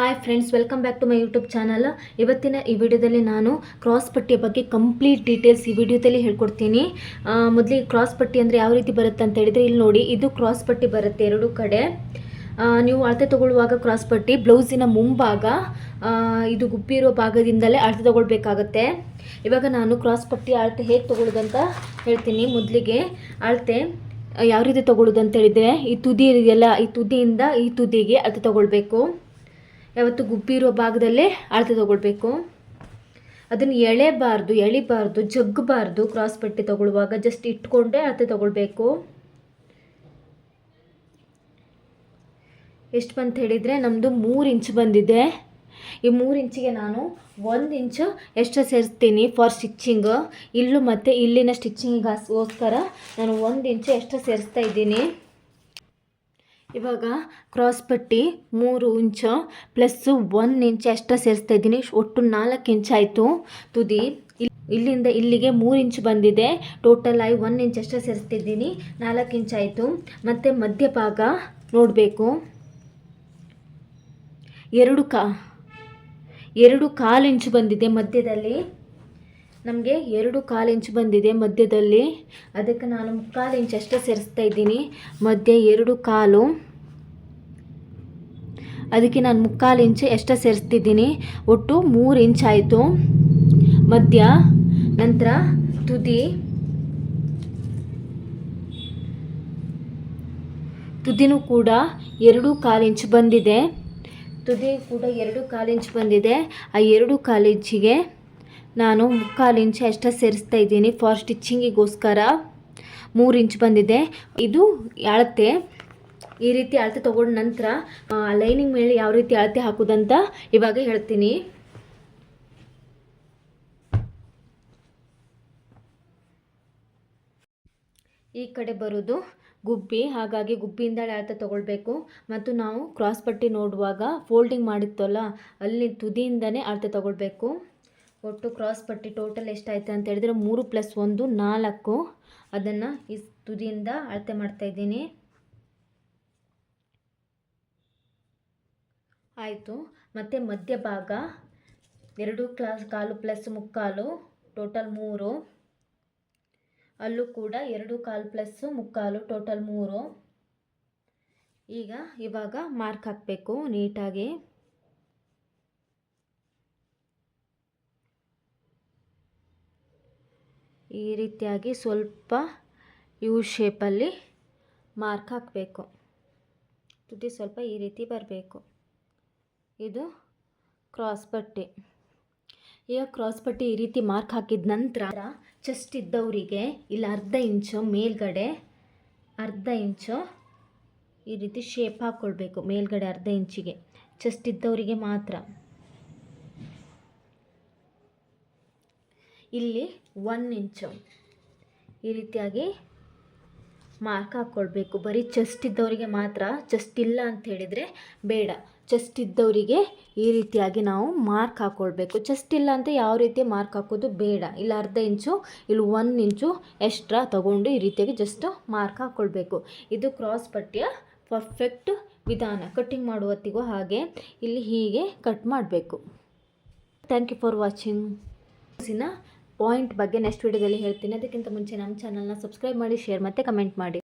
Hi friends welcome back to my YouTube channel ಇವತ್ತಿನ ಈ ವಿಡಿಯೋದಲ್ಲಿ ನಾನು ಕ್ರಾಸ್ ಪಟ್ಟಿಯ ಬಗ್ಗೆ ಕಂಪ್ಲೀಟ್ ಡೀಟೇಲ್ಸ್ ಈ ವಿಡಿಯೋದಲ್ಲಿ ಹೇಳ್ಕೊಡ್ತೀನಿ. ಮೊದಲಿಗೆ ಕ್ರಾಸ್ ಪಟ್ಟಿ ಅಂದರೆ ಯಾವ ರೀತಿ ಬರುತ್ತೆ ಅಂತ ಹೇಳಿದರೆ ಇಲ್ಲಿ ನೋಡಿ, ಇದು ಕ್ರಾಸ್ ಪಟ್ಟಿ ಬರುತ್ತೆ ಎರಡು ಕಡೆ. ನೀವು ಅಳತೆ ತಗೊಳ್ಳುವಾಗ ಕ್ರಾಸ್ ಪಟ್ಟಿ ಬ್ಲೌಸಿನ ಮುಂಭಾಗ ಇದು ಗುಬ್ಬಿರೋ ಭಾಗದಿಂದಲೇ ಅಳತೆ ತಗೊಳ್ಬೇಕಾಗತ್ತೆ. ಇವಾಗ ನಾನು ಕ್ರಾಸ್ ಪಟ್ಟಿ ಅಳತೆ ಹೇಗೆ ತೊಗೊಳ್ಳೋದಂತ ಹೇಳ್ತೀನಿ ಮೊದಲಿಗೆ. ಅಳತೆ ಯಾವ ರೀತಿ ತಗೊಳ್ಳೋದು ಅಂತ ಹೇಳಿದರೆ ಈ ತುದಿ ಇದೆಯಲ್ಲ, ಈ ತುದಿಯಿಂದ ಈ ತುದಿಗೆ ಅಳತೆ ತಗೊಳ್ಬೇಕು. ಯಾವತ್ತು ಗುಬ್ಬಿ ಇರೋ ಭಾಗದಲ್ಲೇ ಅಳತೆ ತಗೊಳ್ಬೇಕು. ಅದನ್ನು ಎಳೆಬಾರ್ದು, ಎಳಿಬಾರ್ದು ಜಗ್ಗಬಾರ್ದು ಕ್ರಾಸ್ ಪಟ್ಟಿ ತಗೊಳ್ಳುವಾಗ ಜಸ್ಟ್ ಇಟ್ಕೊಂಡೇ ಅಳತೆ ತೊಗೊಳ್ಬೇಕು. ಎಷ್ಟು ಬಂತ ಹೇಳಿದರೆ ನಮ್ಮದು ಮೂರು ಇಂಚ್ ಬಂದಿದೆ. ಈ ಮೂರು ಇಂಚಿಗೆ ನಾನು ಒಂದು ಇಂಚು ಎಷ್ಟು ಸೇರಿಸ್ತೀನಿ ಫಾರ್ ಸ್ಟಿಚ್ಚಿಂಗ್ ಇಲ್ಲೂ ಮತ್ತು ಇಲ್ಲಿನ ಸ್ಟಿಚ್ಚಿಂಗಿಗೋಸ್ಕರ ನಾನು ಒಂದು ಇಂಚು ಎಷ್ಟು ಸೇರಿಸ್ತಾ ಇದ್ದೀನಿ. ಇವಾಗ ಕ್ರಾಸ್ ಪಟ್ಟಿ ಮೂರು ಇಂಚು ಪ್ಲಸ್ಸು ಒನ್ ಇಂಚ್ ಅಷ್ಟ ಸೇರಿಸ್ತಾ ಇದ್ದೀನಿ. ಒಟ್ಟು ನಾಲ್ಕು ಇಂಚ್ ಆಯಿತು. ತುದಿ, ಇಲ್- ಇಲ್ಲಿಂದ ಇಲ್ಲಿಗೆ ಮೂರು ಇಂಚ್ ಬಂದಿದೆ. ಟೋಟಲ್ ಆಗಿ ಒನ್ ಇಂಚ್ ಅಷ್ಟ ಸೇರಿಸ್ತಿದ್ದೀನಿ ನಾಲ್ಕು ಇಂಚ್ ಆಯಿತು. ಮತ್ತು ಮಧ್ಯಭಾಗ ನೋಡಬೇಕು. ಎರಡು ಕಾ, ಎರಡು ಕಾಲು ಇಂಚು ಬಂದಿದೆ ಮಧ್ಯದಲ್ಲಿ. ನಮಗೆ ಎರಡು ಕಾಲು ಇಂಚು ಬಂದಿದೆ ಮಧ್ಯದಲ್ಲಿ. ಅದಕ್ಕೆ ನಾನು ಮುಕ್ಕಾಲು ಇಂಚ್ ಅಷ್ಟೇ ಸೇರಿಸ್ತಾ ಇದ್ದೀನಿ. ಮಧ್ಯೆ ಎರಡು ಕಾಲು. ಅದಕ್ಕೆ ನಾನು ಮುಕ್ಕಾಲು ಇಂಚು ಎಷ್ಟೇ ಸೇರಿಸ್ತಿದ್ದೀನಿ. ಒಟ್ಟು ಮೂರು ಇಂಚ್ ಆಯಿತು. ಮಧ್ಯ, ನಂತರ ತುದಿ. ತುದಿನೂ ಕೂಡ ಎರಡು ಕಾಲು ಇಂಚು ಬಂದಿದೆ. ತುದಿ ಕೂಡ ಎರಡು ಕಾಲು ಇಂಚು ಬಂದಿದೆ. ಆ ಎರಡು ಕಾಲು ಇಂಚಿಗೆ ನಾನು ಮುಕ್ಕಾಲು ಇಂಚು ಅಷ್ಟೇ ಸೇರಿಸ್ತಾ ಇದ್ದೀನಿ ಫಾರ್ ಸ್ಟಿಚ್ಚಿಂಗಿಗೋಸ್ಕರ. ಮೂರು ಇಂಚ್ ಬಂದಿದೆ. ಇದು ಅಳತೆ. ಈ ರೀತಿ ಅಳತೆ ತಗೊಂಡ ನಂತರ ಲೈನಿಂಗ್ ಮೇಲೆ ಯಾವ ರೀತಿ ಅಳತೆ ಹಾಕೋದಂತ ಇವಾಗ ಹೇಳ್ತೀನಿ. ಈ ಕಡೆ ಬರೋದು ಗುಬ್ಬಿ. ಹಾಗಾಗಿ ಗುಬ್ಬಿಯಿಂದ ಅಳತೆ ತೊಗೊಳ್ಬೇಕು. ಮತ್ತು ನಾವು ಕ್ರಾಸ್ ಪಟ್ಟಿ ನೋಡುವಾಗ ಫೋಲ್ಡಿಂಗ್ ಮಾಡಿತ್ತಲ್ಲ, ಅಲ್ಲಿ ತುದಿಯಿಂದನೇ ಅಳತೆ ತಗೊಳ್ಬೇಕು. ಒಟ್ಟು ಕ್ರಾಸ್ ಪಟ್ಟಿ ಟೋಟಲ್ ಎಷ್ಟಾಯಿತು ಅಂತ ಹೇಳಿದ್ರೆ ಮೂರು ಪ್ಲಸ್ ಒಂದು ನಾಲ್ಕು. ಅದನ್ನು ಈ ತುದಿಯಿಂದ ಅಳತೆ ಮಾಡ್ತಾಯಿದ್ದೀನಿ ಆಯಿತು. ಮತ್ತು ಮಧ್ಯಭಾಗ ಎರಡು ಕ್ಲಾಸ್ ಕಾಲು ಪ್ಲಸ್ ಮುಕ್ಕಾಲು ಟೋಟಲ್ ಮೂರು. ಅಲ್ಲೂ ಕೂಡ ಎರಡು ಕಾಲು ಪ್ಲಸ್ಸು ಮುಕ್ಕಾಲು ಟೋಟಲ್ ಮೂರು. ಈಗ ಇವಾಗ ಮಾರ್ಕ್ ಹಾಕಬೇಕು ನೀಟಾಗಿ. ಈ ರೀತಿಯಾಗಿ ಸ್ವಲ್ಪ ಯು ಶೇಪಲ್ಲಿ ಮಾರ್ಕ್ ಹಾಕಬೇಕು. ತುದಿ ಸ್ವಲ್ಪ ಈ ರೀತಿ ಬರಬೇಕು. ಇದು ಕ್ರಾಸ್ ಪಟ್ಟಿ. ಈಗ ಕ್ರಾಸ್ ಪಟ್ಟಿ ಈ ರೀತಿ ಮಾರ್ಕ್ ಹಾಕಿದ ನಂತರ ಚೆಸ್ಟ್ ಇದ್ದವರಿಗೆ ಇಲ್ಲಿ ಅರ್ಧ ಇಂಚು ಮೇಲ್ಗಡೆ ಅರ್ಧ ಇಂಚು ಈ ರೀತಿ ಶೇಪ್ ಹಾಕ್ಕೊಳ್ಬೇಕು ಮೇಲ್ಗಡೆ ಅರ್ಧ ಇಂಚಿಗೆ ಚೆಸ್ಟ್ ಇದ್ದವರಿಗೆ ಮಾತ್ರ. ಇಲ್ಲಿ ಒನ್ ಇಂಚು ಈ ರೀತಿಯಾಗಿ ಮಾರ್ಕ್ ಹಾಕ್ಕೊಳ್ಬೇಕು ಬರೀ ಚೆಸ್ಟ್ ಇದ್ದವರಿಗೆ ಮಾತ್ರ ಚೆಸ್ಟ್ ಇಲ್ಲ ಅಂತ ಹೇಳಿದರೆ ಬೇಡ. ಚೆಸ್ಟ್ ಇದ್ದವರಿಗೆ ಈ ರೀತಿಯಾಗಿ ನಾವು ಮಾರ್ಕ್ ಹಾಕ್ಕೊಳ್ಬೇಕು ಚೆಸ್ಟ್ ಇಲ್ಲ ಅಂತ ಯಾವ ರೀತಿ ಮಾರ್ಕ್ ಹಾಕೋದು ಬೇಡ. ಇಲ್ಲ ಅರ್ಧ ಇಂಚು ಇಲ್ಲಿ ಒನ್ ಇಂಚು ಎಕ್ಸ್ಟ್ರಾ ತಗೊಂಡು ಈ ರೀತಿಯಾಗಿ ಜಸ್ಟ್ ಮಾರ್ಕ್ ಹಾಕ್ಕೊಳ್ಬೇಕು ಇದು ಕ್ರಾಸ್ ಪಟ್ಟಿಯ ಪರ್ಫೆಕ್ಟ್ ವಿಧಾನ. ಕಟ್ಟಿಂಗ್ ಮಾಡುವತ್ತಿಗೂ ಹಾಗೆ ಇಲ್ಲಿ ಹೀಗೆ ಕಟ್ ಮಾಡಬೇಕು. ಥ್ಯಾಂಕ್ ಯು ಫಾರ್ ವಾಚಿಂಗ್ ಸಿನ ಪಾಯಿಂಟ್ ಬಗ್ಗೆ ನೆಕ್ಸ್ಟ್ ವಿಡಿಯೋದಲ್ಲಿ ಹೇಳ್ತೀನಿ. ಅದಕ್ಕಿಂತ ಮುಂಚೆ ನಮ್ಮ ಚಾನಲ್ನ ಸಬ್ಸ್ಕ್ರೈಬ್ ಮಾಡಿ ಶೇರ್ ಮತ್ತು ಕಮೆಂಟ್ ಮಾಡಿ.